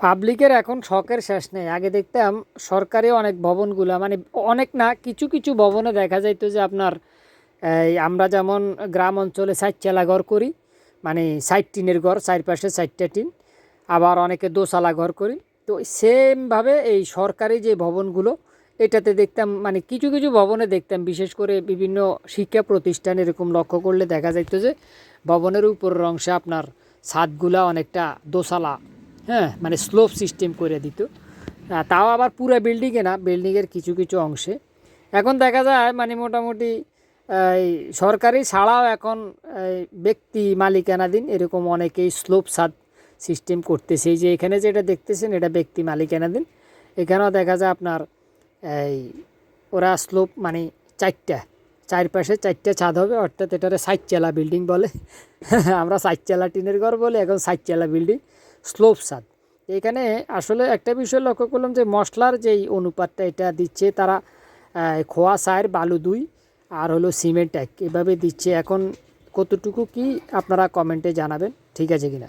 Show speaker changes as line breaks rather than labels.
পাবলিকের এখন শখের শেষ নেই। আগে দেখতাম সরকারি অনেক ভবনগুলো মানে অনেক না, কিছু কিছু ভবনে দেখা যাইতো যে আপনার, এই আমরা যেমন গ্রাম অঞ্চলে সাইড চালা ঘর করি মানে সাইড টিনের ঘর, চারপাশে চারটা টিন, আবার অনেকে দোসালা ঘর করি। তো সেমভাবে এই সরকারি যে ভবনগুলো, এটাতে দেখতাম মানে কিছু কিছু ভবনে দেখতাম, বিশেষ করে বিভিন্ন শিক্ষা প্রতিষ্ঠান এরকম লক্ষ্য করলে দেখা যাইতো যে ভবনের উপরের অংশে আপনার ছাদগুলা অনেকটা দোসালা হ্যাঁ মানে স্লোপ সিস্টেম করে দিত। তাও আবার পুরো বিল্ডিংয়ে না বিল্ডিংয়ের কিছু কিছু অংশে। এখন দেখা যায় মানে মোটামুটি এই সরকারি ছাড়াও এখন ব্যক্তি মালিকানাধীন এরকম অনেকেই স্লোপ সাদ সিস্টেম করতেছে। যে এখানে যেটা দেখতেছেন, এটা ব্যক্তি মালিকানাধীন। এখানেও দেখা যায় আপনার, এই ওরা স্লোপ মানে চারটা চারপাশে চারটা ছাদ হবে, অর্থাৎ এটারে চালা বিল্ডিং বলে। আমরা চালা টিনের ঘর বলে, এখন চালা বিল্ডিং, স্লোপ ছাদ। এখানে আসলে একটা বিষয় লক্ষ্য করলাম যে, মশলার যেই অনুপাতটা এটা দিচ্ছে, তারা খোয়া সার, বালু দুই, আর হলো সিমেন্ট এক। এভাবে দিচ্ছে। এখন কতটুকু কি আপনারা কমেন্টে জানাবেন, ঠিক আছে কিনা?